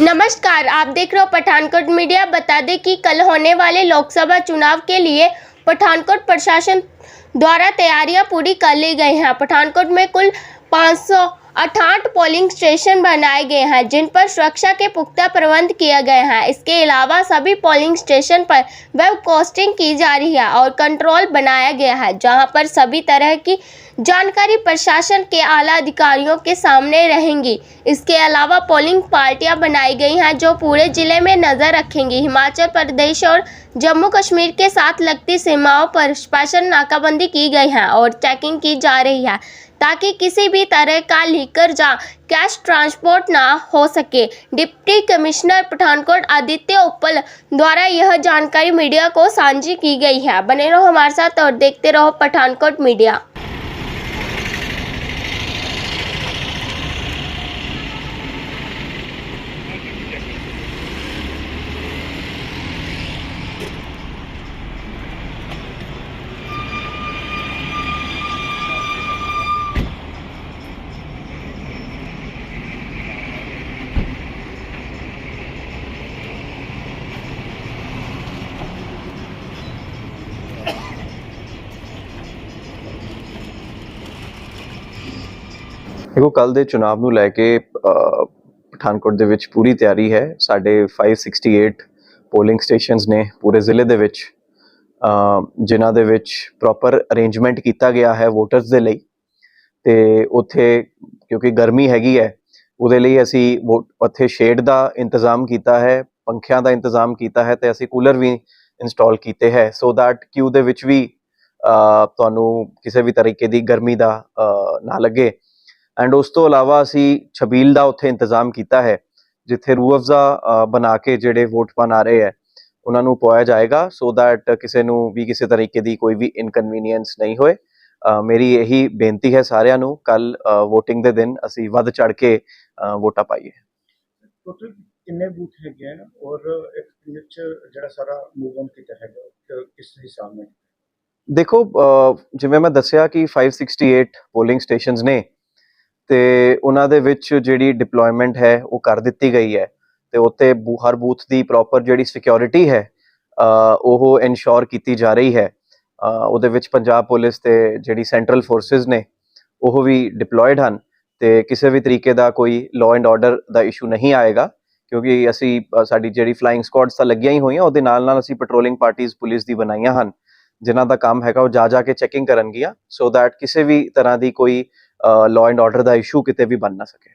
नमस्कार, आप देख रहे हो पठानकोट मीडिया। बता दें कि कल होने वाले लोकसभा चुनाव के लिए पठानकोट प्रशासन द्वारा तैयारियाँ पूरी कर ली गई हैं। पठानकोट में कुल पाँच पोलिंग स्टेशन बनाए गए हैं, जिन पर सुरक्षा के पुख्ता प्रबंध किए गए हैं। इसके अलावा सभी पोलिंग स्टेशन पर वेब कास्टिंग की जा रही है और कंट्रोल बनाया गया है, जहाँ पर सभी तरह की जानकारी प्रशासन के आला अधिकारियों के सामने रहेंगी। इसके अलावा पोलिंग पार्टियाँ बनाई गई हैं जो पूरे ज़िले में नज़र रखेंगी। हिमाचल प्रदेश और जम्मू कश्मीर के साथ लगती सीमाओं पर स्पेशल नाकाबंदी की गई है और चेकिंग की जा रही है ताकि किसी भी तरह का लीकर जा कैश ट्रांसपोर्ट ना हो सके। डिप्टी कमिश्नर पठानकोट आदित्य उपल द्वारा यह जानकारी मीडिया को साझी की गई है। बने रहो हमारे साथ और देखते रहो पठानकोट मीडिया। ਦੇਖੋ ਕੱਲ ਦੇ ਚੁਣਾਵ ਨੂੰ ਲੈ ਕੇ ਪਠਾਨਕੋਟ ਦੇ ਵਿੱਚ ਪੂਰੀ ਤਿਆਰੀ ਹੈ। ਸਾਡੇ 568 ਪੋਲਿੰਗ ਸਟੇਸ਼ਨਸ ਨੇ ਪੂਰੇ ਜ਼ਿਲ੍ਹੇ ਦੇ ਵਿੱਚ ਜਿਨ੍ਹਾਂ ਦੇ ਵਿੱਚ ਪ੍ਰੋਪਰ ਅਰੇਂਜਮੈਂਟ ਕੀਤਾ ਗਿਆ ਹੈ ਵੋਟਰਸ ਦੇ ਲਈ। ਤੇ ਉੱਥੇ, ਕਿਉਂਕਿ ਗਰਮੀ ਹੈਗੀ ਹੈ, ਉਹਦੇ ਲਈ ਅਸੀਂ ਵੋ- ਉੱਥੇ ਸ਼ੇਡ ਦਾ ਇੰਤਜ਼ਾਮ ਕੀਤਾ ਹੈ, ਪੰਖਿਆਂ ਦਾ ਇੰਤਜ਼ਾਮ ਕੀਤਾ ਹੈ ਤੇ ਅਸੀਂ ਕੂਲਰ ਵੀ ਇੰਸਟਾਲ ਕੀਤੇ ਹੈ। ਸੋ ਦੈਟ ਕਿਊ ਦੇ ਵਿੱਚ ਵੀ ਤੁਹਾਨੂੰ ਕਿਸੇ ਵੀ ਤਰੀਕੇ ਦੀ ਗਰਮੀ ਦਾ ਨਾ ਲੱਗੇ। ਐਂਡ ਉਸ ਤੋਂ ਇਲਾਵਾ ਅਸੀਂ ਛਬੀਲ ਦਾ ਉੱਥੇ ਇੰਤਜ਼ਾਮ ਕੀਤਾ ਹੈ ਜਿੱਥੇ ਰੂਹ ਅਫਜ਼ਾ ਅ, ਬਣਾ ਕੇ ਜਿਹੜੇ ਵੋਟ ਪਾਣ ਆ ਰਹੇ ਹੈ ਉਹਨਾਂ ਨੂੰ ਪਵਾਇਆ ਜਾਏਗਾ ਸੋ that ਕਿਸੇ ਨੂੰ ਵੀ ਕਿਸੇ ਤਰੀਕੇ ਦੀ ਕੋਈ ਵੀ ਇਨਕਨਵੀਨੀਅੰਸ ਨਹੀਂ ਹੋਏ। ਮੇਰੀ ਇਹੀ ਬੇਨਤੀ ਹੈ ਸਾਰਿਆਂ ਨੂੰ ਕੱਲ VOTING ਦੇ ਦਿਨ ਅਸੀਂ ਵੱਧ ਚੜ ਕੇ ਵੋਟਾਂ ਪਾਈਏ। ਟੋਟਲ ਕਿੰਨੇ ਬੂਥ ਹੈਗੇ ਆ ਔਰ ਵਿੱਚ ਜਿਹੜਾ ਸਾਰਾ ਮੂਵ ਕੀਤਾ ਹੈਗਾ ਕਿਸ ਹਿਸਾਬ ਨਾਲ ਦੇਖੋ ਜਿਵੇਂ ਮੈਂ ਦੱਸਿਆ ਕਿ 568 ਪੋਲਿੰਗ ਸਟੇਸ਼ਨਸ ਨੇ ਤੇ ਉਹਨਾਂ ਦੇ ਵਿੱਚ ਜਿਹੜੀ ਡਿਪਲੋਇਮੈਂਟ ਹੈ, ਉਹ ਕਰ ਦਿੱਤੀ ਗਈ ਹੈ। ਤੇ ਉੱਤੇ ਬੂ- ਹਰ ਬੂਥ ਦੀ ਪ੍ਰੋਪਰ ਜਿਹੜੀ ਸਿਕਿਉਰਿਟੀ ਹੈ ਉਹ ਇਨਸ਼ੋਰ ਕੀਤੀ ਜਾ ਰਹੀ ਹੈ। ਉਹਦੇ ਵਿੱਚ ਪੰਜਾਬ ਪੁਲਿਸ ਤੇ ਜਿਹੜੀ ਸੈਂਟਰਲ ਫੋਰਸਿਸ ਨੇ, ਉਹ ਵੀ ਡਿਪਲੋਇਡ ਹਨ ਤੇ ਕਿਸੇ ਵੀ ਤਰੀਕੇ ਦਾ ਕੋਈ ਲਾਅ ਐਂਡ ਆਰਡਰ ਦਾ ਇਸ਼ੂ ਨਹੀਂ ਆਏਗਾ, ਕਿਉਂਕਿ ਅਸੀਂ ਸਾਡੀ ਜਿਹੜੀ ਫਲਾਈਂਗ ਸਕੁਆਡਸ ਤਾਂ ਲੱਗੀਆਂ ਹੀ ਹੋਈਆਂ, ਉਹਦੇ ਨਾਲ ਨਾਲ ਅਸੀਂ ਪੈਟਰੋਲਿੰਗ ਪਾਰਟੀਆਂ ਪੁਲਿਸ ਦੀ ਬਣਾਈਆਂ ਹਨ। ਜਿਨ੍ਹਾਂ ਦਾ ਕੰਮ ਹੈਗਾ ਉਹ ਜਾ ਜਾ ਕੇ ਚੈਕਿੰਗ ਕਰਨਗੀਆਂ ਸੋ that ਕਿਸੇ ਵੀ ਤਰ੍ਹਾਂ ਦੀ ਕੋਈ ਲਾਅ ਐਂਡ ਆਰਡਰ ਦਾ ਇਸ਼ੂ ਕਿਤੇ ਵੀ ਬਣ ਨਾ ਸਕੇ।